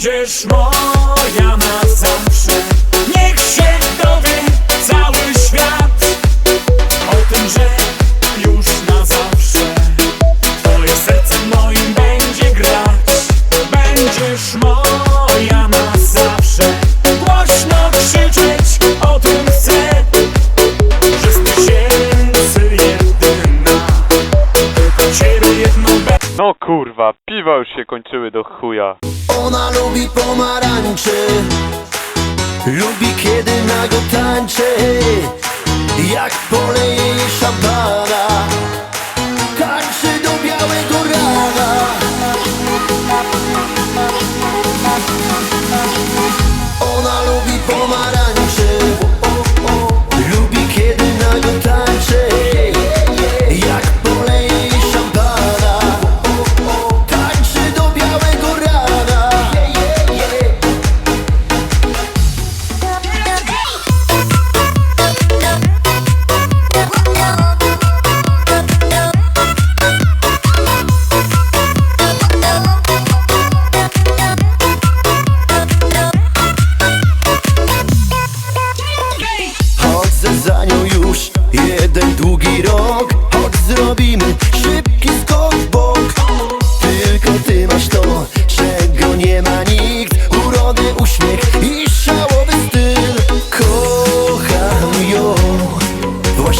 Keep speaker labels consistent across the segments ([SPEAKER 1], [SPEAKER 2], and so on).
[SPEAKER 1] będziesz moja na zawsze. Niech się dowie cały świat
[SPEAKER 2] O tym, że już na zawsze. Twoje serce moim będzie grać. Będziesz moja na
[SPEAKER 3] No kurwa, piwa już się kończyły do chuja.
[SPEAKER 4] Ona lubi pomarańcze Lubi kiedy nago tańczę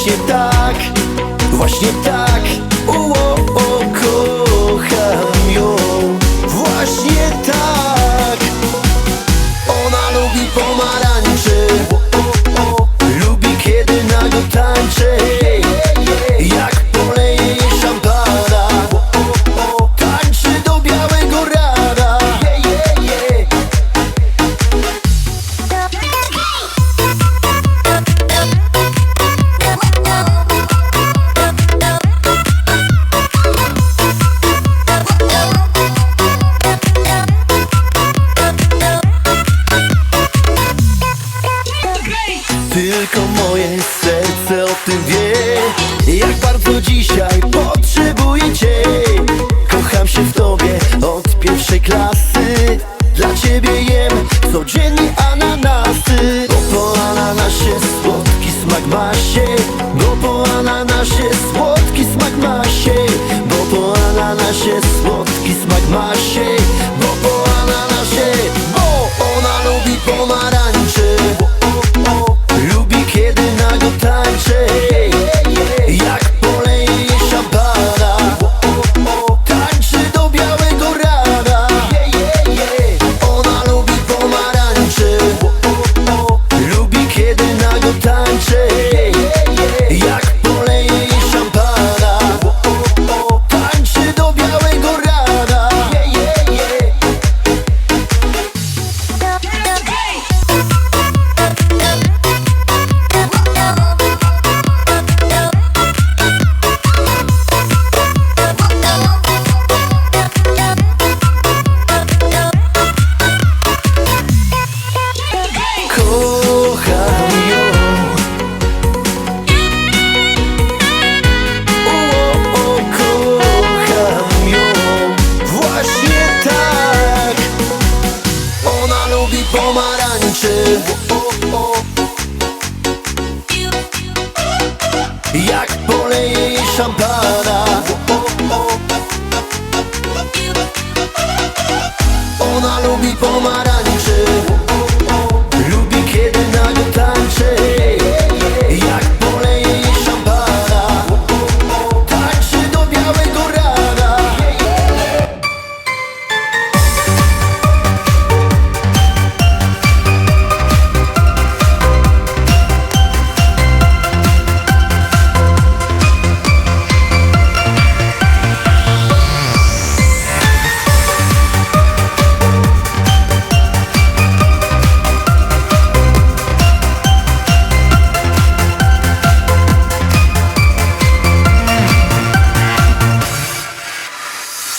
[SPEAKER 4] Właśnie tak, właśnie tak. Tylko moje serce o tym wie. Jak bardzo dzisiaj potrzebuję Cię Kocham się w Tobie od pierwszej klasy. Dla Ciebie jem codziennie lubi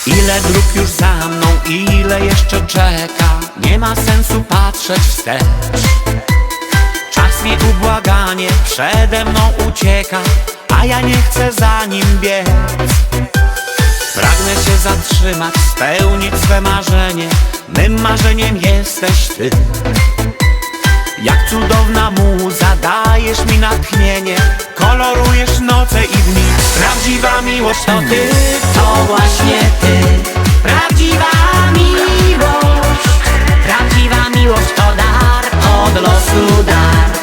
[SPEAKER 1] Ile dróg już za mną, ile jeszcze czeka? Nie ma sensu patrzeć wstecz. Czas mi ubłaganie przede mną ucieka A ja nie chcę za nim biec. Pragnę się zatrzymać, spełnić swe marzenie. Mym marzeniem jesteś ty. Jak cudowna muza, dajesz mi natchnienie. Kolorujesz noce i dni. Prawdziwa miłość to ty, to właśnie ty. Prawdziwa miłość. Prawdziwa miłość to dar, od losu dar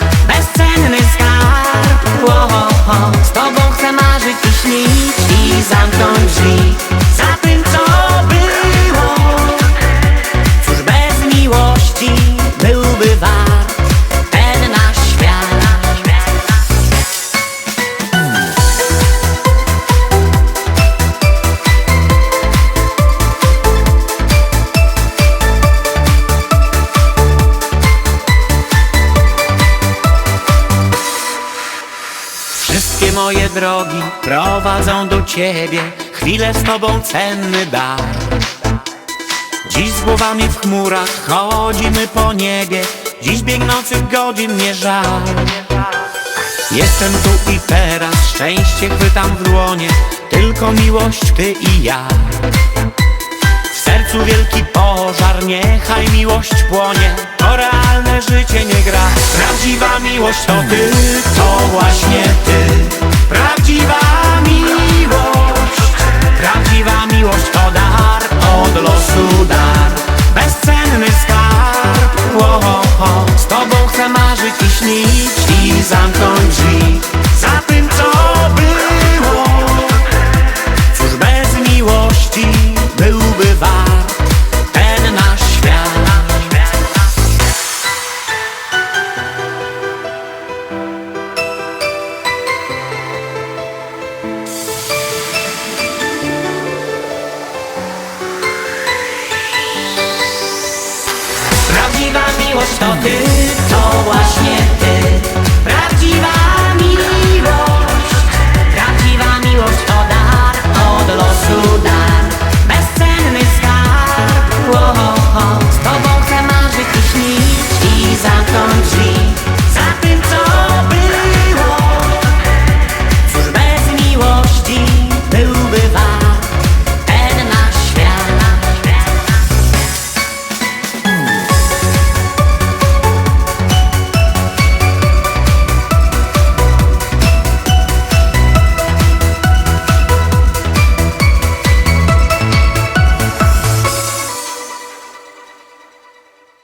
[SPEAKER 1] Drogi prowadzą do Ciebie. Chwilę z Tobą cenny dar. Dziś z głowami w chmurach chodzimy po niebie. Dziś biegnących godzin nie żal. Jestem tu i teraz, szczęście chwytam w dłonie. Tylko miłość Ty i ja. W sercu wielki pożar, niechaj miłość płonie. To realne życie nie gra. Prawdziwa miłość to Ty, to właśnie Ty Prawdziwa miłość